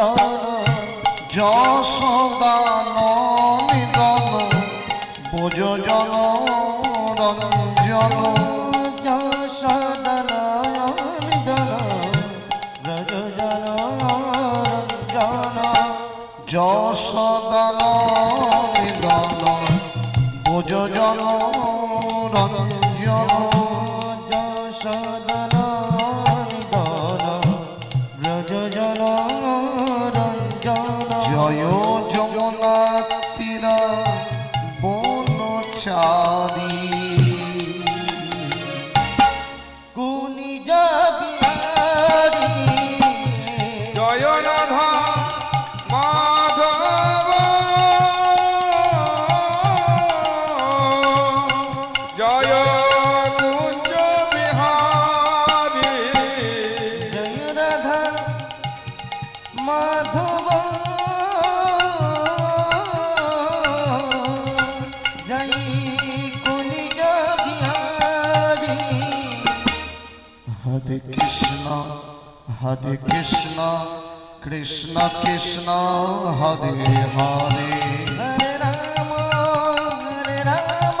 যশোদানিদন ভোজ জন রঞ্জন। যশোদানিদন ভোজ জন রঞ্জন। জয় যমুনা মাধব। জয় কুঞ্জ বিহারী হরে। কৃষ্ণ হরে কৃষ্ণ কৃষ্ণ কৃষ্ণ হরে হরে। হরে রাম হরে রাম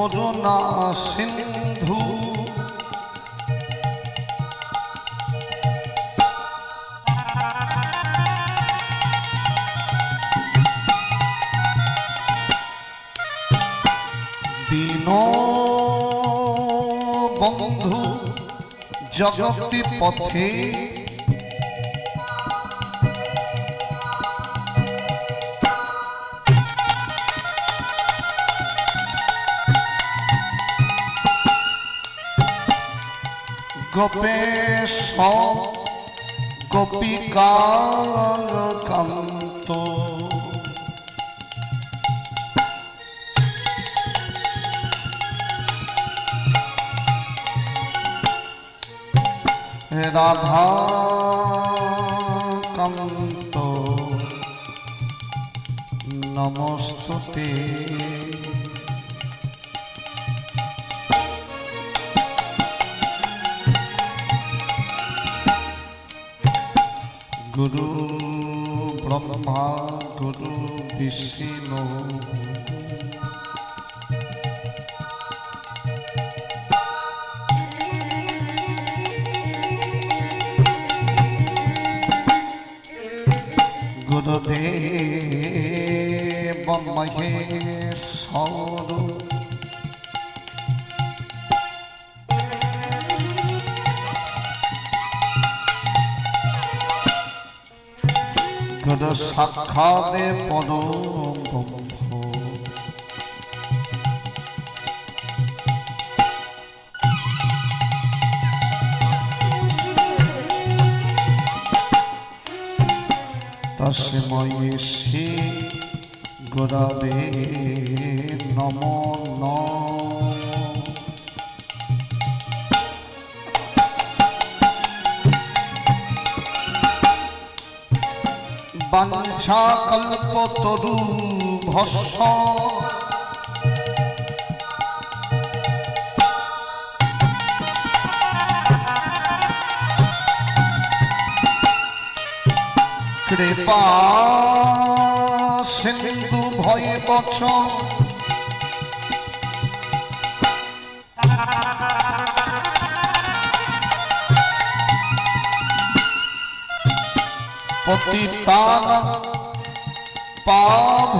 করুণা সিন্ধু। দীন বন্ধু জগতি পথে গোপেশ গোপিকা কান্ত। রাধা কান্ত নমস্তুতে। গুরু ব্রহ্মা গুরু বিষ্ণু গুরুদেব মহেশ্বর গুরু সাক্ষাৎ পরম ব্রহ্ম তস্মৈ শ্রী গুরবে নমো নমঃ। বাঞ্ছা কল্পতরু ভস্ম কৃপা সিন্ধু ভয়ে বচন। পতিতান পাভ